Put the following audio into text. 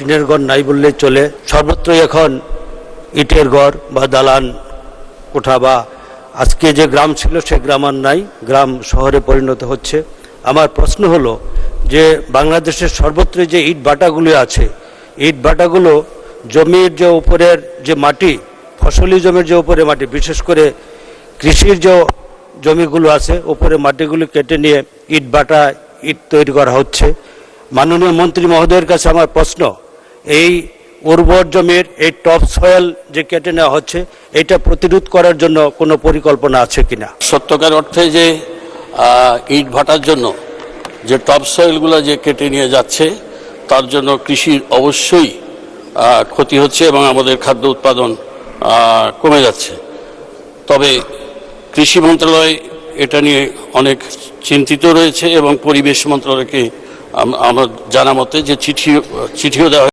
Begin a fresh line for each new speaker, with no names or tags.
টিনের ঘর নাই বললেই চলে। সর্বত্রই এখন ইটের ঘর বা দালান, কোঠা বা আজকে যে গ্রাম ছিল সে গ্রাম আর নাই, গ্রাম শহরে পরিণত হচ্ছে। আমার প্রশ্ন হলো যে বাংলাদেশের সর্বত্র যে ইট বাটাগুলো আছে, ইট বাটাগুলো জমির যে উপরের যে মাটি, ফসলি জমির যে উপরে মাটি, বিশেষ করে কৃষির যে জমিগুলো আছে, উপরে মাটিগুলো কেটে নিয়ে ইট বাটা, ইট তৈরি করা হচ্ছে। মাননীয় মন্ত্রী মহোদয়ের কাছে আমার প্রশ্ন এই উর্বর জমির এই টপ সয়েল যে কেটে নেওয়া হচ্ছে, এটা প্রতিরোধ করার জন্য কোনো পরিকল্পনা আছে কিনা?
সত্যকার অর্থে যে ইট ভাটার জন্য যে টপ সয়েলগুলো যে কেটে নিয়ে যাচ্ছে, তার জন্য কৃষির অবশ্যই ক্ষতি হচ্ছে এবং আমাদের খাদ্য উৎপাদন কমে যাচ্ছে। তবে কৃষি মন্ত্রণালয় এটা নিয়ে অনেক চিন্তিত রয়েছে এবং পরিবেশ মন্ত্রণালয়কে আমার জানা মতে যে চিঠি চিঠিও দেওয়া